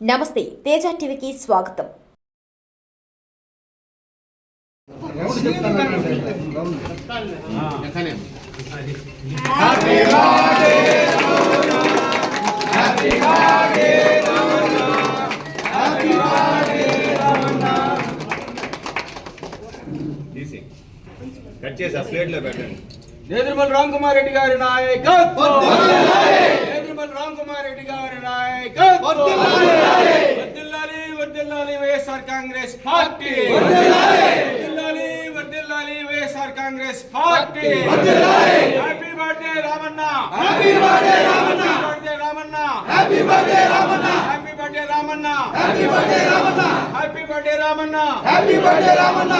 నమస్తే తేజ టీవీకి స్వాగతం. కట్ చేసి ఆ ప్లేట్లో పెట్టండి. నేదురుమల్ రామ్ కుమార్ రెడ్డి గారి నాయకత్వం. రామ్ కుమార్ రెడ్డి గారి నాయకత్వం. వర్ధిల్లాలి వర్ధిల్లాలి వైఎస్ఆర్ కాంగ్రెస్ పార్టీ. వర్ధిల్లాలి వర్ధిల్లాలి YSR Congress party. Happy birthday Ramanna. Happy birthday Ramanna. Birthday Ramanna. Happy birthday Ramanna. Happy birthday Ramanna. Happy birthday Ramanna. Happy birthday Ramanna. Happy birthday Ramanna.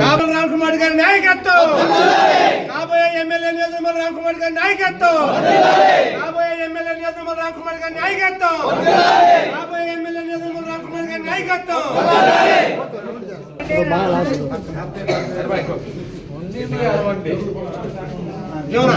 కాబోయే రామ్ గారి నాయకత్వం. కాబోయే ఎమ్మెల్యే నియోజకవర్గం రామకుమార్ గారి నాయకత్వం కాబోయే ఎమ్మెల్యే నియోజకవర్గం రామకుమార్ గారి నాయకత్వం కాబోయే ఎమ్మెల్యే నియోజకవర్గం రామకుమార్ గారి నాయకత్వం ఎవరా దేవునా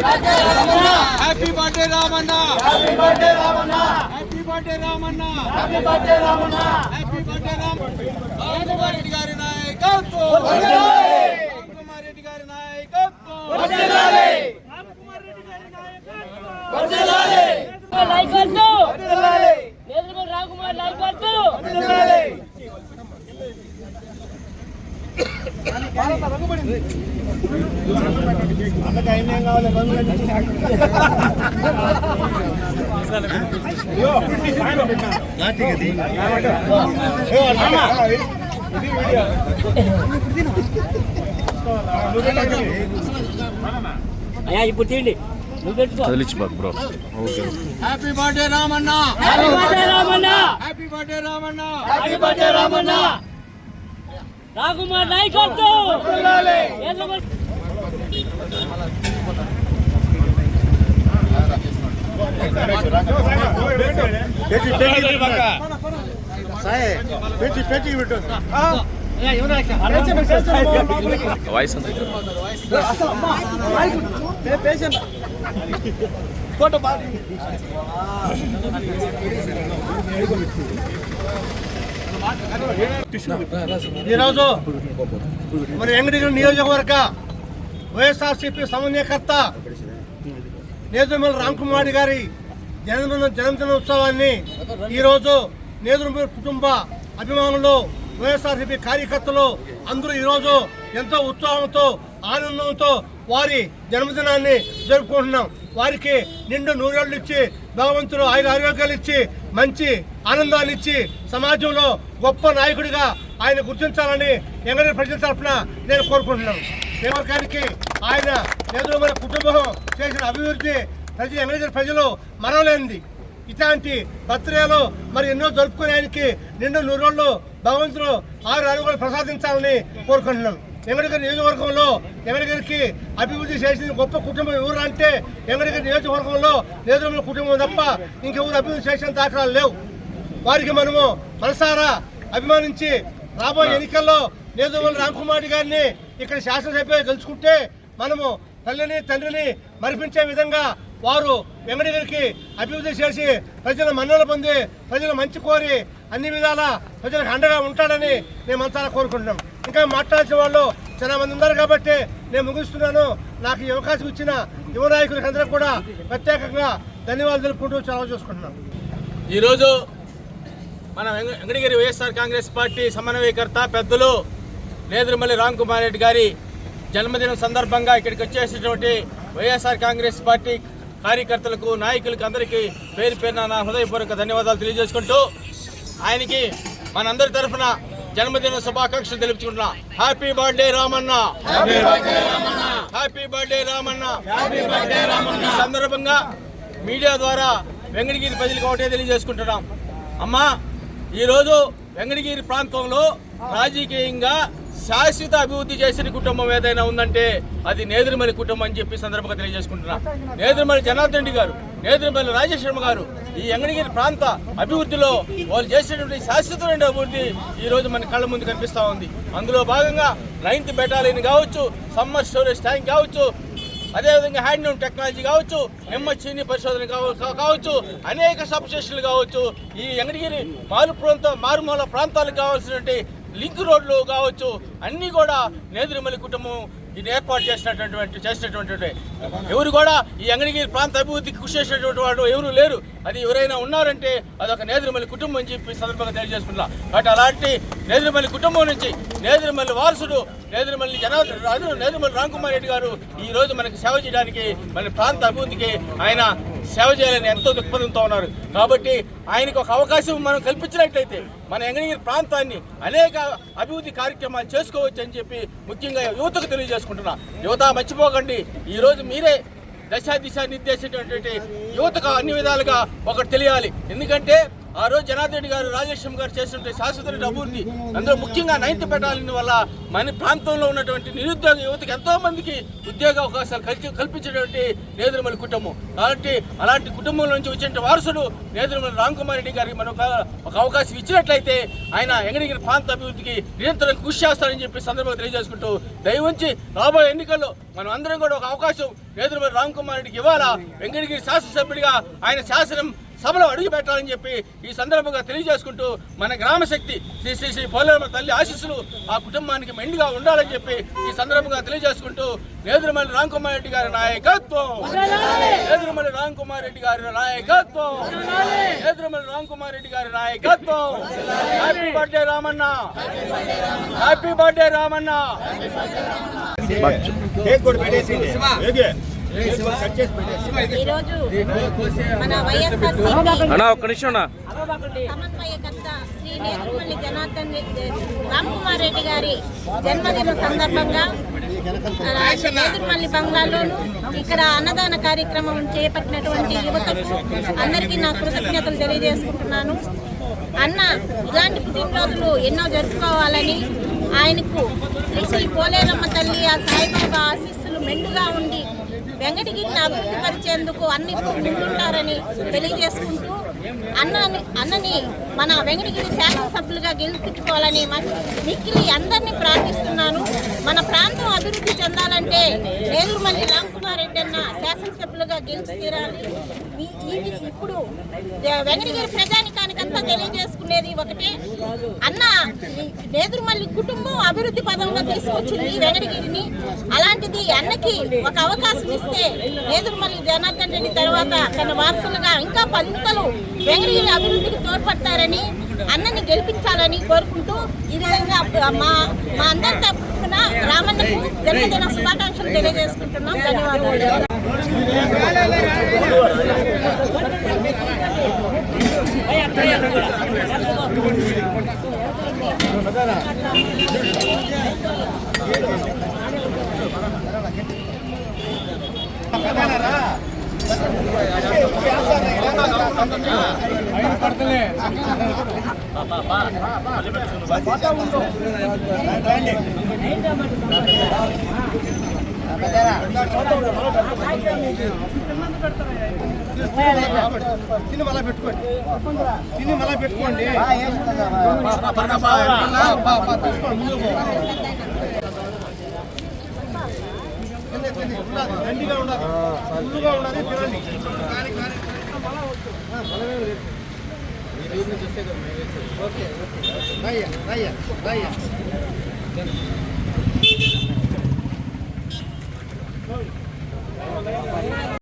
happy birthday Ramanna happy birthday Ramanna happy birthday Ramanna happy birthday Ramanna happy birthday Ramanna Kumar Reddy గారి. నాయకత్వం. వర్ధిల్లాలి కుమార్ రెడ్డి గారి నాయకత్వం. వర్ధిల్లాలి వర్ధిల్లాలి లైక్ కొట్టు నేదురుమల్ రాకుమార్ లైక్ కొట్టు అయ్యా ఇప్పుడు తీయండి నువ్వు పెట్టుకో happy birthday Ramanna happy birthday Ramanna happy birthday Ramanna happy birthday Ramanna Rakumar Nedurumal పెట్టి పెట్టి పెట్టు ఈరోజు మరి వెంకటగిరి నియోజకవర్గ వైఎస్ఆర్సీపీ సమన్వయకర్త నేదురుమల రామ్కుమార్ గారి జన్మదిన జన్మదిన ఉత్సవాన్ని ఈరోజు నేదురుమల కుటుంబ అభిమానులు వైఎస్ఆర్సీపీ కార్యకర్తలు అందరూ ఈరోజు ఎంతో ఉత్సాహంతో ఆనందంతో వారి జన్మదినాన్ని జరుపుకుంటున్నాం. వారికి నిండు నూరేళ్ళు ఇచ్చి భగవంతుడు ఆయన ఆరోగ్యాలు ఇచ్చి మంచి ఆనందాన్ని ఇచ్చి సమాజంలో గొప్ప నాయకుడిగా ఆయన గుర్తించాలని ఎంగడి ప్రజల తరఫున నేను కోరుకుంటున్నాను. దేవకానికి ఆయన ఎదురు మన కుటుంబం చేసిన అభివృద్ధి ప్రతి ఎంగడి ప్రజలు మరవలేనిది. ఇట్లాంటి బర్త్డేలో మరి ఎన్నో జరుపుకునే ఆయనకి నిండు నూరోళ్ళు భగవంతుడు ఆరు అడుగులు ప్రసాదించాలని కోరుకుంటున్నాను. వెంకటగిరి నియోజకవర్గంలో వెంకటగిరికి అభివృద్ధి చేసిన గొప్ప కుటుంబం ఎవరు అంటే వెంకటగిరి నియోజకవర్గంలో నియోజకవర్గ కుటుంబం తప్ప ఇంకెవరు అభివృద్ధి చేసిన దాఖలాలు లేవు. వారికి మనము మనసారా అభిమానించి రాబోయే ఎన్నికల్లో నియోజకవర్గ రామ్కుమార్ గారిని ఇక్కడ శాసనసభ్యులు గెలుచుకుంటే మనము తల్లిని తండ్రిని మరిపించే విధంగా వారు వెంకటగిరికి అభివృద్ధి చేసి ప్రజల మన్నలు పొంది ప్రజల మంచి కోరి అన్ని విధాల ప్రజలకు అండగా ఉంటాడని మేము అంతా కోరుకుంటున్నాం. ఇంకా మాట్లాడాల్సిన వాళ్ళు చాలా మంది ఉన్నారు కాబట్టి నేను ముగిస్తున్నాను. నాకు ఈ అవకాశం ఇచ్చిన యువ నాయకులకు అందరూ కూడా ప్రత్యేకంగా ధన్యవాదాలు తెలుపుకుంటూ చాలా చూసుకుంటున్నాం. ఈరోజు మన వెంకటగిరి వైఎస్ఆర్ కాంగ్రెస్ పార్టీ సమన్వయకర్త పెద్దలు నేదురుమల్లి రామ్ కుమార్ రెడ్డి గారి జన్మదినం సందర్భంగా ఇక్కడికి వచ్చేసినటువంటి వైఎస్ఆర్ కాంగ్రెస్ పార్టీ కార్యకర్తలకు నాయకులకు అందరికీ పేరు పేరున నా హృదయపూర్వక ధన్యవాదాలు తెలియజేసుకుంటూ ఆయనకి మనందరి తరఫున జన్మదిన శుభాకాంక్షలు తెలుపుకుంటున్నా. Happy birthday Ramanna. Happy birthday Ramanna. ఈ సందర్భంగా మీడియా ద్వారా వెంకటగిరి ప్రజలకు ఒకటే తెలియజేసుకుంటున్నాం. అమ్మా ఈరోజు వెంకటగిరి ప్రాంతంలో రాజకీయంగా శాశ్వత అభివృద్ధి చేసిన కుటుంబం ఏదైనా ఉందంటే అది నేదురుమల్లి కుటుంబం అని చెప్పి సందర్భంగా తెలియజేసుకుంటున్నా. నేదురుమల్లి జనార్దన్ రెడ్డి గారు నేదురుమల్లి రాజేశ్వరమ్మ గారు ఈ వెంకటగిరి ప్రాంత అభివృద్ధిలో వాళ్ళు చేసినటువంటి శాశ్వతమైన అభివృద్ధి ఈ రోజు మన కళ్ళ ముందు కనిపిస్తూ ఉంది. అందులో భాగంగా నైన్త్ బెటాలియన్ కావచ్చు సమ్మర్ స్టోరేజ్ ట్యాంక్ కావచ్చు అదేవిధంగా హ్యాండ్లూమ్ టెక్నాలజీ కావచ్చు ఎంహెచ్ఈని పరిశోధన కావచ్చు అనేక సబ్స్టేషన్లు కావచ్చు ఈ వెంకటగిరి మారు ప్రాంత మారుమూల ప్రాంతాలకు కావాల్సినటువంటి లింక్ రోడ్లు కావచ్చు అన్నీ కూడా నేదురుమల్లి కుటుంబం ఇది ఏర్పాటు చేసినటువంటి చేసినటువంటి ఎవరు కూడా ఈ అంగడిగిరి ప్రాంత అభివృద్ధికి కృషి చేసినటువంటి వాడు ఎవరు లేరు. అది ఎవరైనా ఉన్నారంటే అదొక నేదురుమల్లి కుటుంబం అని చెప్పి సందర్భంగా తెలియజేసుకుంటున్నా. కాబట్టి అలాంటి నేదురుమల్లి కుటుంబం నుంచి నేదురుమల్లి వారసుడు నేదురుమల్లి జనా నేదురుమల్లి రామ్కుమార్ రెడ్డి గారు ఈ రోజు మనకి సేవ చేయడానికి మన ప్రాంత అభివృద్ధికి ఆయన సేవ చేయాలని ఎంతో దృక్పథంతో ఉన్నారు. కాబట్టి ఆయనకు ఒక అవకాశం మనం కల్పించినట్లయితే మన ఎంగనగిరి ప్రాంతాన్ని అనేక అభివృద్ధి కార్యక్రమాలు చేసుకోవచ్చు అని చెప్పి ముఖ్యంగా యువతకు తెలియజేసుకుంటున్నా. యువత మర్చిపోకండి. ఈరోజు మీరే దశ దిశ నిర్దేశించినటువంటి యువతకు అన్ని విధాలుగా ఒకటి తెలియాలి. ఎందుకంటే ఆ రోజు జనార్దన్ రెడ్డి గారు రాజేశ్వరం గారు చేసినటువంటి శాశ్వత అభివృద్ధి అందులో ముఖ్యంగా నైన్త్ పెట్టాలని వల్ల మన ప్రాంతంలో ఉన్నటువంటి నిరుద్యోగ యువతకి ఎంతో మందికి ఉద్యోగ అవకాశాలు కల్పి కల్పించినటువంటి నేదురుమల్లి కుటుంబం. కాబట్టి అలాంటి కుటుంబం నుంచి వచ్చిన వారసుడు నేదురుమల్లి రామ్ కుమార్ రెడ్డి గారికి మనం ఒక- అవకాశం ఇచ్చినట్లయితే ఆయన ఎంగడిగిరి ప్రాంత అభివృద్ధికి నిరంతరం కృషి చేస్తారని చెప్పి సందర్భంగా తెలియజేసుకుంటూ దయవుంచి రాబోయే ఎన్నికల్లో మనం అందరం కూడా ఒక అవకాశం నేదురుమల్లి రామ్ కుమార్ రెడ్డికి ఇవ్వాలా? వెంకటగిరి శాసనసభ్యుడిగా ఆయన శాసనం సభలో అడుగు పెట్టాలని చెప్పి ఈ సందర్భంగా తెలియజేసుకుంటూ మన గ్రామ శక్తి శ్రీ శ్రీ శ్రీ పోలేరమ్మ తల్లి ఆశీస్సులు ఆ కుటుంబానికి మెండుగా ఉండాలని చెప్పి ఈ సందర్భంగా తెలియజేసుకుంటూ నేదురుమల్లి రామ్ కుమార్ రెడ్డి గారి నాయకత్వం. నేదురుమల్లి రామ్ కుమార్ రెడ్డి గారి నాయకత్వం. నేదురుమల్లి రామ్ కుమార్ రెడ్డి గారి నాయకత్వం. Happy birthday Ramanna. Happy birthday Ramanna. Cake కూడా పెట్టేసింది. ఏగే? ఈరోజు మన వైఎస్ఆర్ అన్నా ఒక్క నిమిషం అన్నా. సమన్వయకర్త శ్రీ నేదురుమల్లి జనార్దన్ రెడ్డి రామ్ కుమార్ రెడ్డి గారి జన్మదిన సందర్భంగా నేదురుమల్లి బంగ్లాలోను ఇక్కడ అన్నదాన కార్యక్రమం చేపట్టినటువంటి యువతకు అందరికీ నా కృతజ్ఞతలు తెలియజేసుకుంటున్నాను. అన్న ఇలాంటి పుట్టినరోజులు ఎన్నో జరుపుకోవాలని ఆయనకు శ్రీ శ్రీ పోలేరమ్మ తల్లి ఆ సాయిబాబా ఆశీస్సులు మెండుగా ఉండి వెంకటగిరిని అభివృద్ధి పరిచేందుకు అన్ని ముందుంటారని తెలియజేసుకుంటూ అన్నని అన్నని మన వెంకటగిరి శాసనసభ్యులుగా గెలిపించుకోవాలని మిక్కిలి అందరినీ ప్రార్థిస్తున్నాను. మన ప్రాంతం అభివృద్ధి చెందాలంటే నేదురుమల్లి రామ్కుమార్ రెడ్డి అన్న శాసనసభ్యులుగా గెలిచి తీరాలి. ఇప్పుడు వెంకటగిరి ప్రజానికి ప్రజానికానికంతా తెలియజేసుకునేది ఒకటే. అన్న ఈ నేదురుమల్లి కుటుంబం అభివృద్ధి పదంలో తీసుకొచ్చింది వెంకటగిరిని. అలాంటిది అన్నకి ఒక అవకాశం ఇస్తే నేదురుమల్లి జనార్దన్ రెడ్డి తర్వాత తన వారసులుగా ఇంకా పంతలు వెంకటగిరి అభివృద్ధికి తోడ్పడతారని అన్నని గెలిపించాలని కోరుకుంటూ ఈ విధంగా మా మా అందరి తప్పున రామన్నకు జన్మదిన శుభాకాంక్షలు తెలియజేసుకుంటున్నాం. ధన్యవాదాలు. ಬಾ తిని మళ్ళా పెట్టుకోండి. తిని మళ్ళా పెట్టుకోండి. తిని, తిని, ఉండాలి. దండిగా ఉండాలి ఫుల్లుగా ఉండాలి తినండి. Okay okay. రాయ్యా రాయ్యా